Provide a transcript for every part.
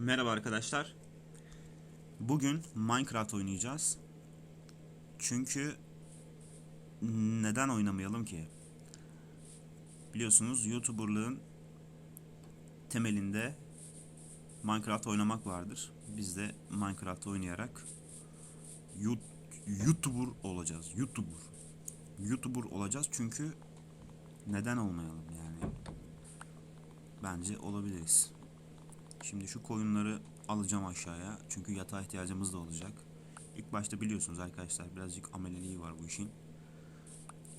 Merhaba arkadaşlar. Bugün Minecraft oynayacağız. Çünkü neden oynamayalım ki? Biliyorsunuz YouTuber'lığın temelinde Minecraft oynamak vardır. Biz de Minecraft oynayarak YouTuber olacağız. YouTuber. YouTuber olacağız çünkü neden olmayalım yani? Bence olabiliriz. Şimdi şu koyunları alacağım aşağıya. Çünkü yatağa ihtiyacımız da olacak. İlk başta biliyorsunuz arkadaşlar birazcık ameliliği var bu işin.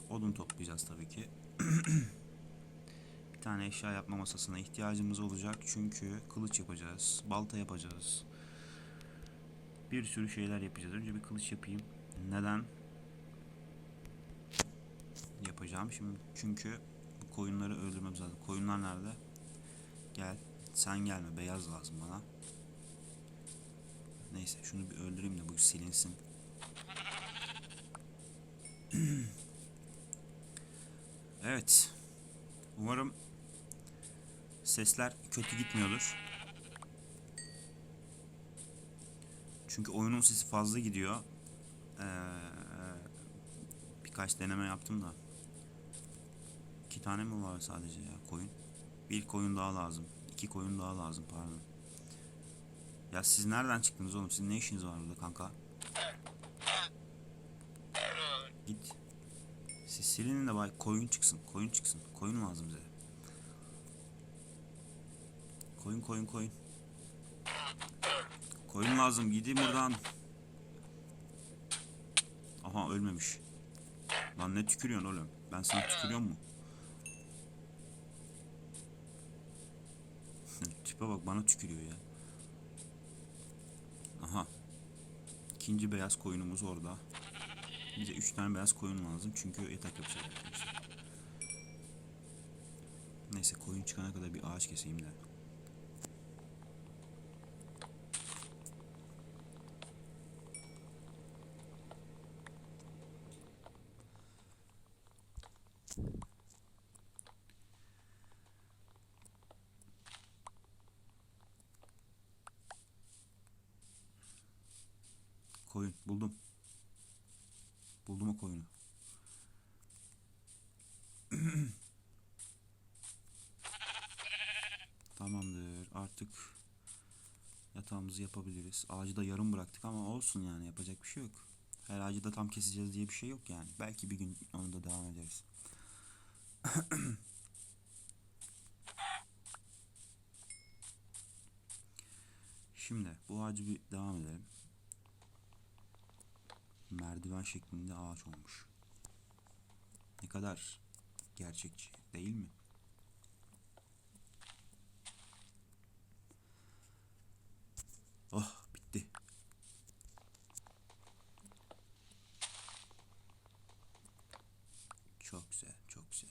Odun toplayacağız tabii ki. Bir tane eşya yapma masasına ihtiyacımız olacak. Çünkü kılıç yapacağız. Balta yapacağız. Bir sürü şeyler yapacağız. Önce bir kılıç yapayım. Neden? Yapacağım şimdi. Çünkü koyunları öldürmemiz lazım. Koyunlar nerede? Gel. Sen gelme beyaz lazım bana. Neyse şunu bir öldüreyim de bu silinsin. evet. Umarım sesler kötü gitmiyordur. Çünkü oyunun sesi fazla gidiyor. Ee, birkaç deneme yaptım da. İki tane mi var sadece ya koyun? Bir koyun daha lazım. İki koyun daha lazım pardon. Ya siz nereden çıktınız oğlum? Sizin ne işiniz var burada kanka? Git. Siz silinin de bay koyun çıksın. Koyun çıksın. Koyun lazım bize. Koyun koyun koyun. Koyun lazım. Gidin buradan. Aha ölmemiş. Lan ne tükürüyorsun oğlum? Ben sana tükürüyor mu? Tipe bak bana tükürüyor ya. Aha. İkinci beyaz koyunumuz orada. Bize üç tane beyaz koyun lazım çünkü yatak yapacağız. Neyse koyun çıkana kadar bir ağaç keseyim de. Koyun buldum. Buldum o koyunu. Tamamdır. Artık yapabiliriz. Ağacı da yarım bıraktık ama olsun yani yapacak bir şey yok. Her ağacı da tam keseceğiz diye bir şey yok yani. Belki bir gün onu da devam ederiz. Şimdi bu ağacı bir devam edelim. Merdiven şeklinde ağaç olmuş. Ne kadar gerçekçi değil mi? Oh bitti. Çok güzel, çok güzel.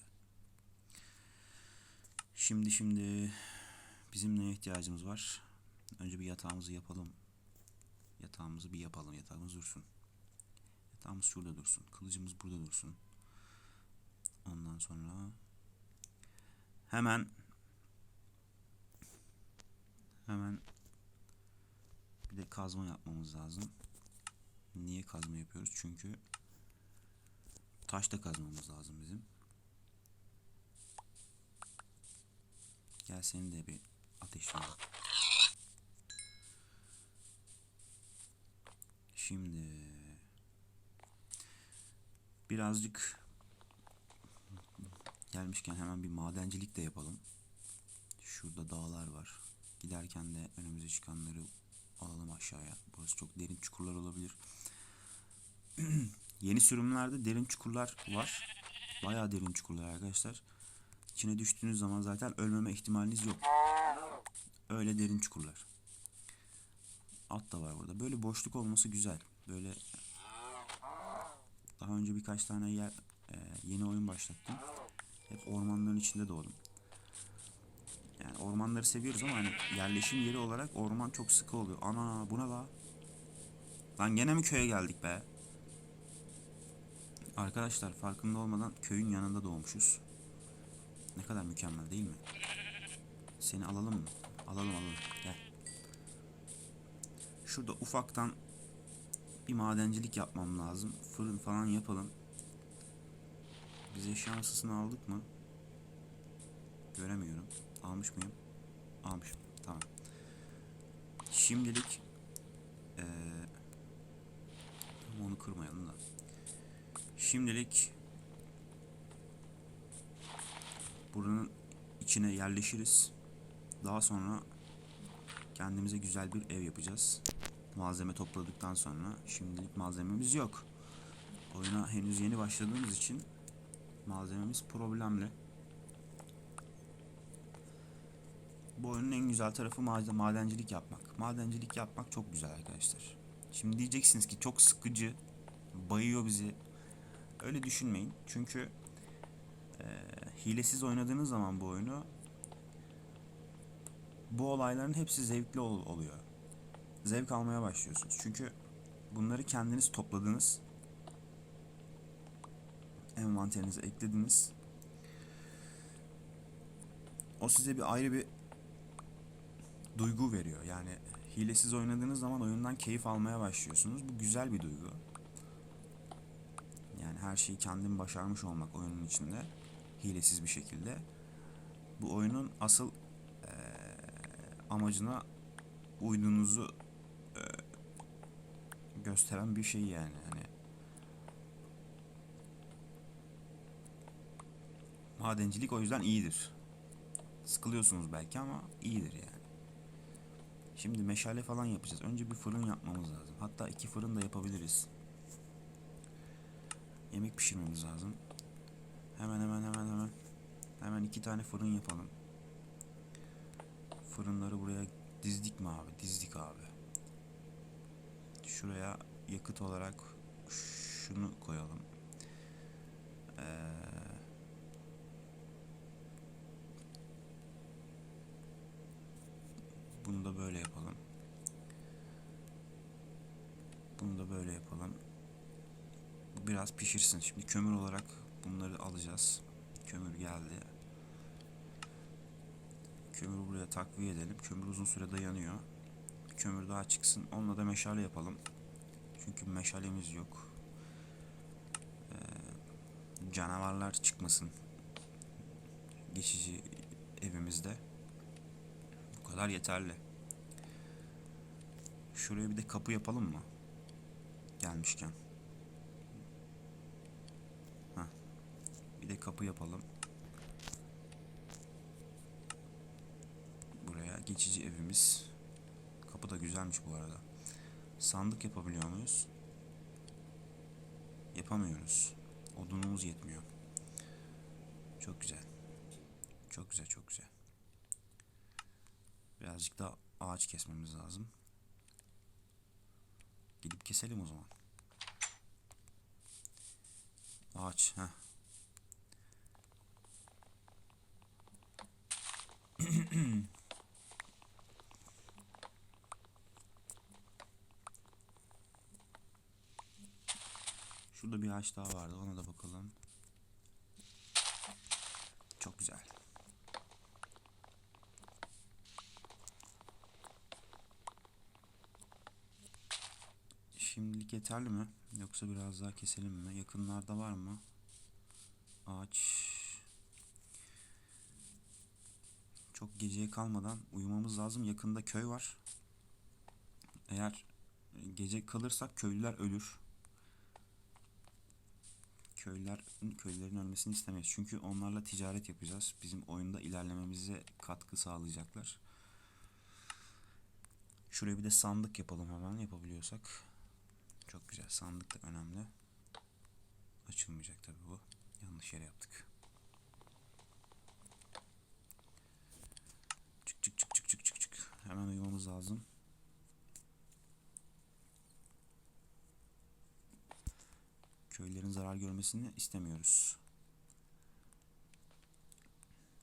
Şimdi şimdi bizim neye ihtiyacımız var? Önce bir yatağımızı yapalım. Yatağımızı bir yapalım. Yatağımız dursun. Yatağımız şurada dursun. Kılıcımız burada dursun. Ondan sonra hemen hemen bir de kazma yapmamız lazım. Niye kazma yapıyoruz? Çünkü taş da kazmamız lazım bizim. Gel seni de bir ateşleyelim. Şimdi birazcık gelmişken hemen bir madencilik de yapalım. Şurada dağlar var. Giderken de önümüze çıkanları alalım aşağıya. Burası çok derin çukurlar olabilir. Yeni sürümlerde derin çukurlar var. Bayağı derin çukurlar arkadaşlar. İçine düştüğünüz zaman zaten ölmeme ihtimaliniz yok. Öyle derin çukurlar. At da var burada. Böyle boşluk olması güzel. Böyle daha önce birkaç tane yer e, yeni oyun başlattım. Hep ormanların içinde doğdum. Yani ormanları seviyoruz ama hani yerleşim yeri olarak orman çok sıkı oluyor. Ana buna la. Lan gene mi köye geldik be? Arkadaşlar farkında olmadan köyün yanında doğmuşuz. Ne kadar mükemmel değil mi? Seni alalım mı? Alalım alalım. Gel. şurada ufaktan bir madencilik yapmam lazım. Fırın falan yapalım. Biz eşya aldık mı? Göremiyorum. Almış mıyım? Almışım. Tamam. Şimdilik ama onu kırmayalım da. Şimdilik buranın içine yerleşiriz. Daha sonra kendimize güzel bir ev yapacağız. Malzeme topladıktan sonra şimdilik malzememiz yok. Oyuna henüz yeni başladığımız için malzememiz problemli. Bu oyunun en güzel tarafı maden- madencilik yapmak. Madencilik yapmak çok güzel arkadaşlar. Şimdi diyeceksiniz ki çok sıkıcı, bayıyor bizi. Öyle düşünmeyin. Çünkü eee, hilesiz oynadığınız zaman bu oyunu bu olayların hepsi zevkli ol- oluyor. Zevk almaya başlıyorsunuz. Çünkü bunları kendiniz topladınız. Envanterinize eklediniz. O size bir ayrı bir duygu veriyor. Yani hilesiz oynadığınız zaman oyundan keyif almaya başlıyorsunuz. Bu güzel bir duygu. Yani her şeyi kendim başarmış olmak oyunun içinde hilesiz bir şekilde. Bu oyunun asıl eee, amacına uyduğunuzu eee, gösteren bir şey yani. Hani madencilik o yüzden iyidir. Sıkılıyorsunuz belki ama iyidir yani. Şimdi meşale falan yapacağız. Önce bir fırın yapmamız lazım. Hatta iki fırın da yapabiliriz. Yemek pişirmemiz lazım. Hemen hemen hemen hemen. Hemen iki tane fırın yapalım. Fırınları buraya dizdik mi abi? Dizdik abi. Şuraya yakıt olarak şunu koyalım. Ee, bunu da böyle yapalım. Bunu da böyle yapalım. Biraz pişirsin. Şimdi kömür olarak bunları alacağız. Kömür geldi. Kömürü buraya takviye edelim. Kömür uzun süre dayanıyor. Kömür daha çıksın. Onunla da meşale yapalım. Çünkü meşalemiz yok. Ee, canavarlar çıkmasın. Geçici evimizde. Kadar yeterli. Şuraya bir de kapı yapalım mı? Gelmişken. Heh. Bir de kapı yapalım. Buraya geçici evimiz. Kapı da güzelmiş bu arada. Sandık yapabiliyor muyuz? Yapamıyoruz. Odunumuz yetmiyor. Çok güzel. Çok güzel, çok güzel. Birazcık da ağaç kesmemiz lazım. Gidip keselim o zaman. Ağaç, ha. Şurada bir ağaç daha vardı. Ona da bakalım. Çok güzel. Yeterli mi? Yoksa biraz daha keselim mi? Yakınlarda var mı? Ağaç. Çok geceye kalmadan uyumamız lazım. Yakında köy var. Eğer gece kalırsak köylüler ölür. Köylüler köylülerin ölmesini istemeyiz. Çünkü onlarla ticaret yapacağız. Bizim oyunda ilerlememize katkı sağlayacaklar. Şuraya bir de sandık yapalım hemen yapabiliyorsak. Çok güzel. Sandık da önemli. Açılmayacak tabii bu. Yanlış yere yaptık. Çık çık çık çık çık çık çık. Hemen uyumamız lazım. Köylerin zarar görmesini istemiyoruz.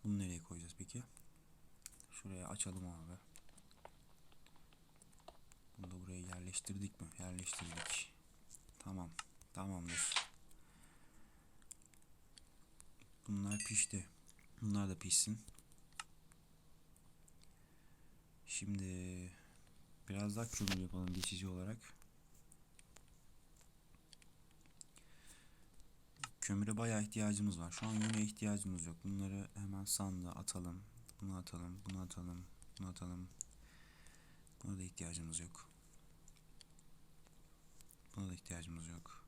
Bunu nereye koyacağız peki? Şuraya açalım abi. Bunu da buraya yerleştirdik mi? Yerleştirdik. Tamam. Tamamdır. Bunlar pişti. Bunlar da pişsin. Şimdi Biraz daha kömür yapalım geçici olarak. Kömüre bayağı ihtiyacımız var. Şu an yine ihtiyacımız yok. Bunları hemen sandığa atalım. Bunu atalım, bunu atalım, bunu atalım. Buna da ihtiyacımız yok. Buna da ihtiyacımız yok.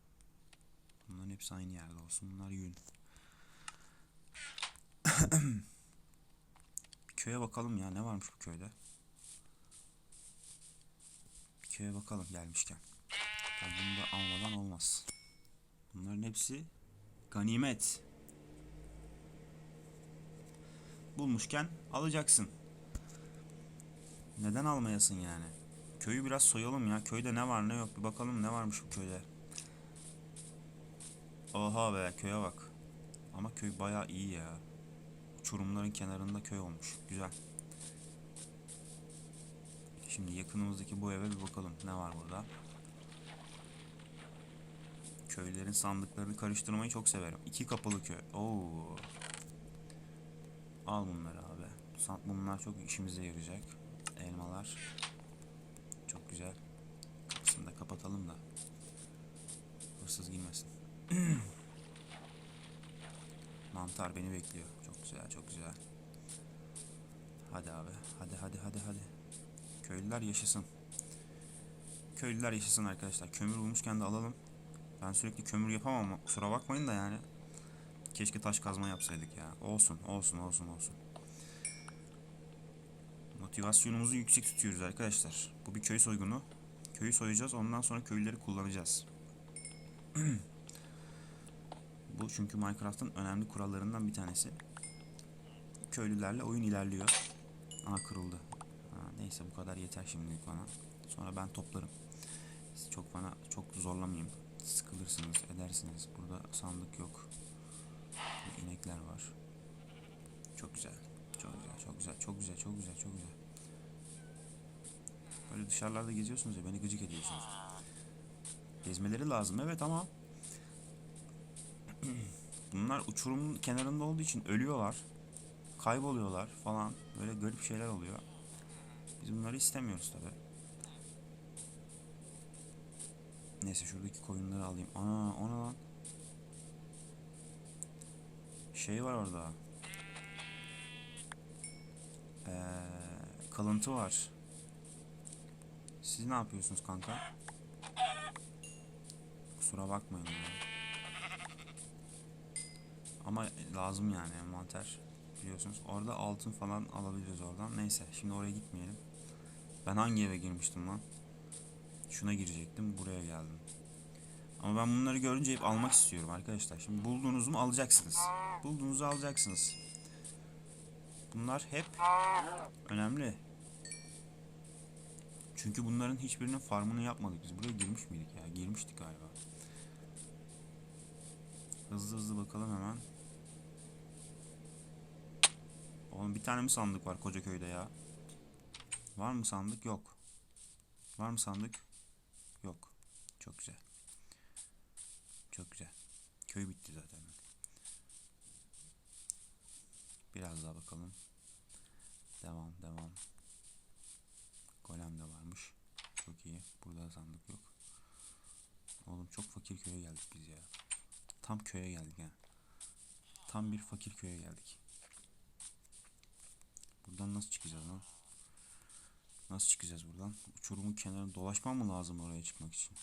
Bunların hepsi aynı yerde olsun. Bunlar yün. Köye bakalım ya. Ne varmış bu köyde? Bir köye bakalım gelmişken. Tabii bunu da almadan olmaz. Bunların hepsi ganimet. Bulmuşken alacaksın. Neden almayasın yani? Köyü biraz soyalım ya. Köyde ne var ne yok bir bakalım ne varmış bu köyde. Oha be köye bak. Ama köy bayağı iyi ya. Uçurumların kenarında köy olmuş. Güzel. Şimdi yakınımızdaki bu eve bir bakalım. Ne var burada? Köylerin sandıklarını karıştırmayı çok severim. İki kapılı köy. Oo. Al bunları abi. Bunlar çok işimize yarayacak. Elmalar. Çok güzel. Kapısını da kapatalım da. Hırsız girmesin. Mantar beni bekliyor. Çok güzel, çok güzel. Hadi abi. Hadi hadi hadi hadi. Köylüler yaşasın. Köylüler yaşasın arkadaşlar. Kömür bulmuşken de alalım. Ben sürekli kömür yapamam ama kusura bakmayın da yani. Keşke taş kazma yapsaydık ya. Olsun, olsun, olsun, olsun. Motivasyonumuzu yüksek tutuyoruz arkadaşlar. Bu bir köy soygunu. Köyü soyacağız, ondan sonra köylüleri kullanacağız. Bu çünkü Minecraft'ın önemli kurallarından bir tanesi. Köylülerle oyun ilerliyor. Aa kırıldı. Ha, neyse bu kadar yeter şimdilik bana. Sonra ben toplarım. Siz çok bana çok zorlamayayım. Sıkılırsınız, edersiniz. Burada sandık yok. Burada inekler var. Çok güzel. Çok güzel, çok güzel, çok güzel, çok güzel, çok güzel. Böyle dışarılarda geziyorsunuz ya beni gıcık ediyorsunuz. Gezmeleri lazım evet ama bunlar uçurumun kenarında olduğu için ölüyorlar. Kayboluyorlar falan. Böyle garip şeyler oluyor. Biz bunları istemiyoruz tabi. Neyse şuradaki koyunları alayım. Aa o ne lan? Şey var orada. Ee, kalıntı var. Siz ne yapıyorsunuz kanka? Kusura bakmayın ya. Ama lazım yani envanter biliyorsunuz. Orada altın falan alabiliriz oradan. Neyse şimdi oraya gitmeyelim. Ben hangi eve girmiştim lan? Şuna girecektim. Buraya geldim. Ama ben bunları görünce hep almak istiyorum arkadaşlar. Şimdi bulduğunuzu mu alacaksınız? Bulduğunuzu alacaksınız. Bunlar hep önemli. Çünkü bunların hiçbirinin farmını yapmadık. Biz buraya girmiş miydik ya? Girmiştik galiba. Hızlı hızlı bakalım hemen. Oğlum bir tane mi sandık var koca köyde ya? Var mı sandık? Yok. Var mı sandık? Yok. Çok güzel. Çok güzel. Köy bitti zaten. Biraz daha bakalım. Devam, devam. Golem de varmış. Çok iyi. Burada da sandık yok. Oğlum çok fakir köye geldik biz ya. Tam köye geldik ha. Tam bir fakir köye geldik. Buradan nasıl çıkacağız lan? Nasıl çıkacağız buradan? Uçurumun kenarında dolaşmam mı lazım oraya çıkmak için?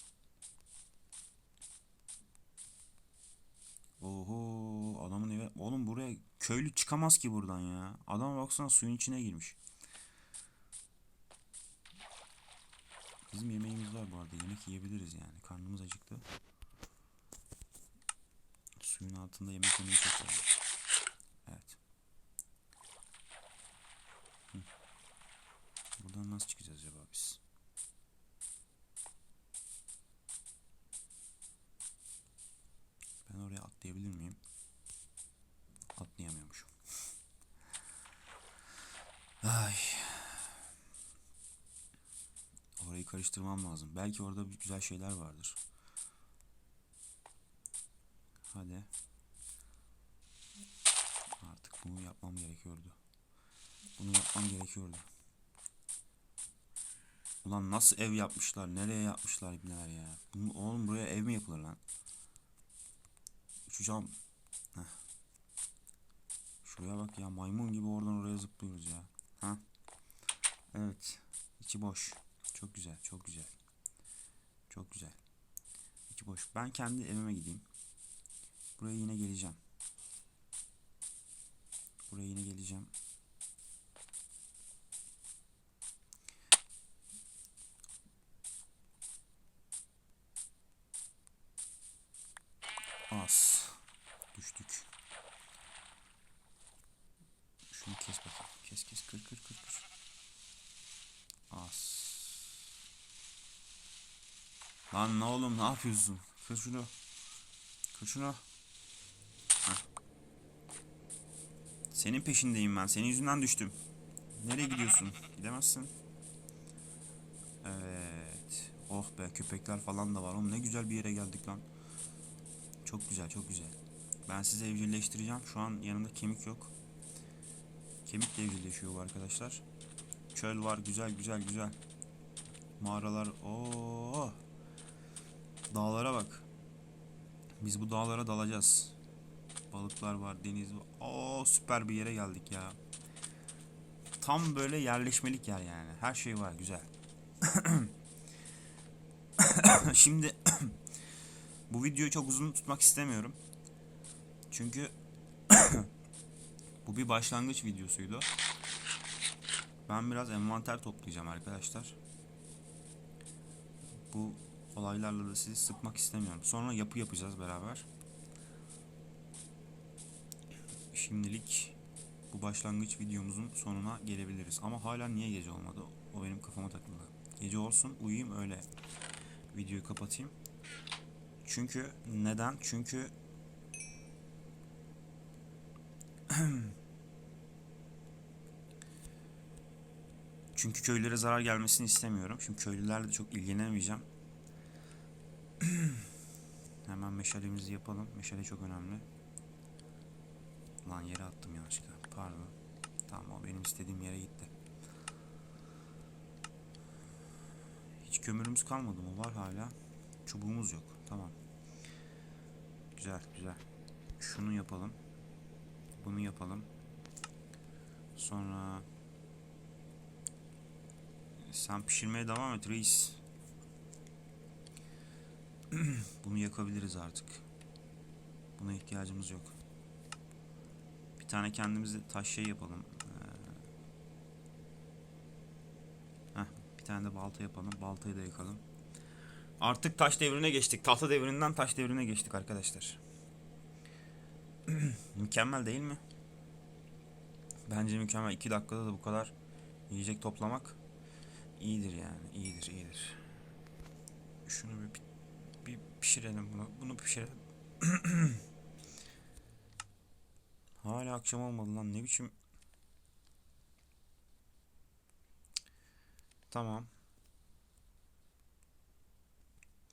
Oho adamın evi. Oğlum buraya köylü çıkamaz ki buradan ya. Adama baksana suyun içine girmiş. Bizim yemeğimiz var bu arada. Yemek yiyebiliriz yani. Karnımız acıktı. Suyun altında yemek yemeyi çok seviyorum. Evet. Hı. Buradan nasıl çıkacağız acaba biz? Ben oraya atlayabilir miyim? Atlayamıyormuşum. Ay. Karıştırmam lazım. Belki orada bir güzel şeyler vardır. Hadi. Artık bunu yapmam gerekiyordu. Bunu yapmam gerekiyordu. Ulan nasıl ev yapmışlar? Nereye yapmışlar ibneler ya? Bunu- Oğlum buraya ev mi yapılır lan? Uçacağım. Heh. Şuraya bak ya maymun gibi oradan oraya zıplıyoruz ya. Ha? Evet. İçi boş. Çok güzel, çok güzel. Çok güzel. İçi boş. Ben kendi evime gideyim. Buraya yine geleceğim. Buraya yine geleceğim. Az. Düştük. Şunu kes bakayım. Kes kes kır kır kır kır. Az. Lan ne oğlum ne yapıyorsun? Kır şunu. Kır şunu. Heh. Senin peşindeyim ben. Senin yüzünden düştüm. Nereye gidiyorsun? Gidemezsin. Evet. Oh be köpekler falan da var. Oğlum ne güzel bir yere geldik lan. Çok güzel çok güzel. Ben sizi evcilleştireceğim. Şu an yanımda kemik yok. Kemik de evcilleşiyor bu arkadaşlar. Çöl var güzel güzel güzel. Mağaralar. Oo. Dağlara bak. Biz bu dağlara dalacağız. Balıklar var, deniz var. Oo süper bir yere geldik ya. Tam böyle yerleşmelik yer yani. Her şey var güzel. Şimdi bu videoyu çok uzun tutmak istemiyorum. Çünkü bu bir başlangıç videosuydu. Ben biraz envanter toplayacağım arkadaşlar. Bu olaylarla da sizi sıkmak istemiyorum. Sonra yapı yapacağız beraber. Şimdilik bu başlangıç videomuzun sonuna gelebiliriz. Ama hala niye gece olmadı? O benim kafama takıldı. Gece olsun uyuyayım öyle videoyu kapatayım. Çünkü neden? Çünkü Çünkü köylere zarar gelmesini istemiyorum. Şimdi köylülerle de çok ilgilenemeyeceğim. Hemen meşalemizi yapalım. Meşale çok önemli. Lan yere attım yanlışlıkla. Pardon. Tamam o benim istediğim yere gitti. Hiç kömürümüz kalmadı mı? Var hala. Çubuğumuz yok. Tamam. Güzel güzel. Şunu yapalım. Bunu yapalım. Sonra sen pişirmeye devam et reis. Bunu yakabiliriz artık. Buna ihtiyacımız yok. Bir tane kendimize taş şey yapalım. Ee, heh, bir tane de balta yapalım. Baltayı da yakalım. Artık taş devrine geçtik. Tahta devrinden taş devrine geçtik arkadaşlar. mükemmel değil mi? Bence mükemmel. 2 dakikada da bu kadar yiyecek toplamak iyidir yani. İyidir, iyidir. Şunu bir, bir pişirelim bunu. Bunu pişirelim. Hala akşam olmadı lan ne biçim. Tamam.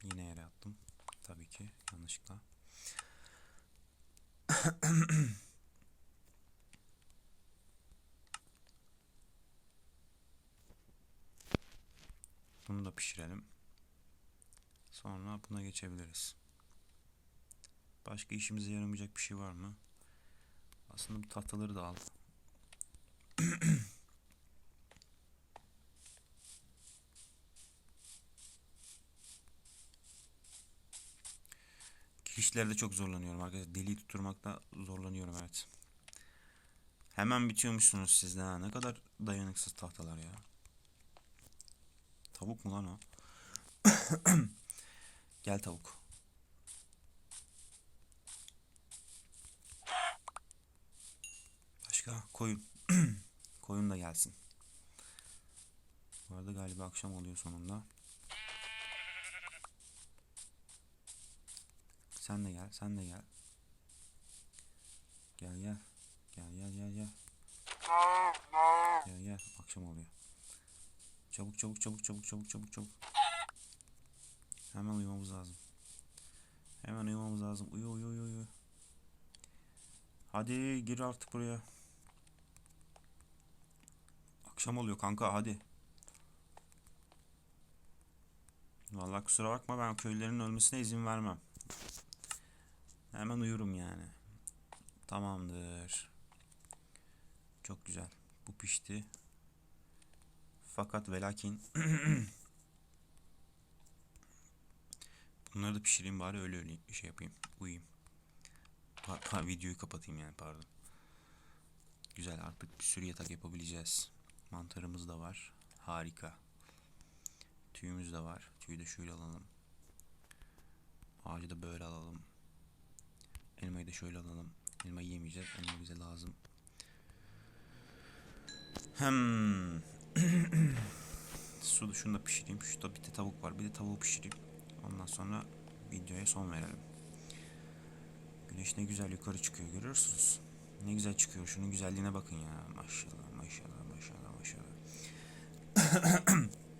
Yine yere attım. Tabii ki yanlışlıkla. Bunu da pişirelim. Sonra buna geçebiliriz. Başka işimize yaramayacak bir şey var mı? Aslında bu tahtaları da al. Kirişlerde çok zorlanıyorum arkadaşlar. Deliği tutturmakta zorlanıyorum evet. Hemen bitiyormuşsunuz sizde ha. Ne kadar dayanıksız tahtalar ya. Tavuk mu lan o? Gel tavuk. Başka koyun. koyun da gelsin. Bu arada galiba akşam oluyor sonunda. Sen de gel, sen de gel. Gel gel. Gel gel gel gel. Gel gel. Akşam oluyor. Çabuk çabuk çabuk çabuk çabuk çabuk çabuk. Hemen uyumamız lazım. Hemen uyumamız lazım. Uyu uyu uyu uyu. Hadi gir artık buraya. Akşam oluyor kanka hadi. Vallahi kusura bakma ben köylülerin ölmesine izin vermem. Hemen uyurum yani. Tamamdır. Çok güzel. Bu pişti. Fakat ve Bunları da pişireyim bari öyle öyle şey yapayım. Uyuyayım. Pa- videoyu kapatayım yani pardon. Güzel artık bir sürü yatak yapabileceğiz. Mantarımız da var. Harika. Tüyümüz de var. Tüyü de şöyle alalım. Ağacı da böyle alalım. Elmayı da şöyle alalım. Elma yiyemeyeceğiz. Elma bize lazım. Hem Su şunu da pişireyim. Şurada bir de tavuk var. Bir de tavuğu pişireyim. Ondan sonra videoya son verelim. Güneş ne güzel yukarı çıkıyor görüyorsunuz. Ne güzel çıkıyor. Şunun güzelliğine bakın ya. Maşallah maşallah maşallah maşallah.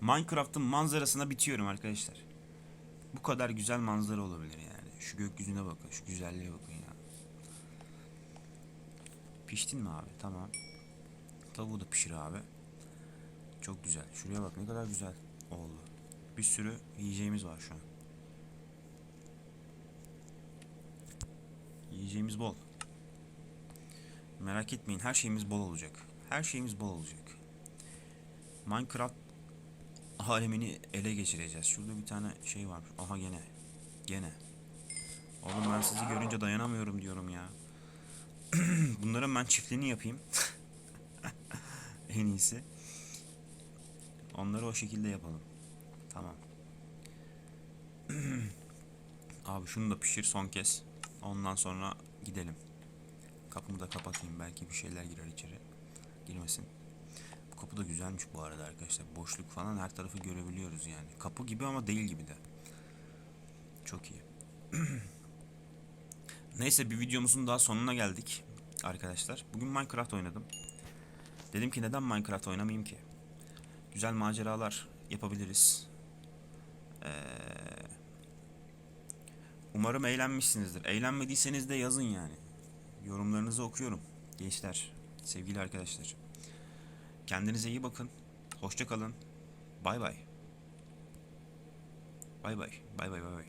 Minecraft'ın manzarasına bitiyorum arkadaşlar. Bu kadar güzel manzara olabilir yani. Şu gökyüzüne bakın. Şu güzelliğe bakın ya. Piştin mi abi? Tamam. Tavuğu da pişir abi. Çok güzel. Şuraya bak ne kadar güzel oldu. Bir sürü yiyeceğimiz var şu an. Yiyeceğimiz bol. Merak etmeyin her şeyimiz bol olacak. Her şeyimiz bol olacak. Minecraft alemini ele geçireceğiz. Şurada bir tane şey var. Aha gene. Gene. Oğlum ben sizi görünce dayanamıyorum diyorum ya. Bunların ben çiftliğini yapayım. en iyisi. Onları o şekilde yapalım. Tamam. Abi şunu da pişir son kez. Ondan sonra gidelim. Kapımı da kapatayım. Belki bir şeyler girer içeri. Girmesin. Bu kapı da güzelmiş bu arada arkadaşlar. Boşluk falan her tarafı görebiliyoruz yani. Kapı gibi ama değil gibi de. Çok iyi. Neyse bir videomuzun daha sonuna geldik arkadaşlar. Bugün Minecraft oynadım. Dedim ki neden Minecraft oynamayayım ki? Güzel maceralar yapabiliriz. Ee, umarım eğlenmişsinizdir. Eğlenmediyseniz de yazın yani. Yorumlarınızı okuyorum. Gençler, sevgili arkadaşlar. Kendinize iyi bakın. Hoşça kalın. Bay bay. Bay bay. Bay bay bay bay.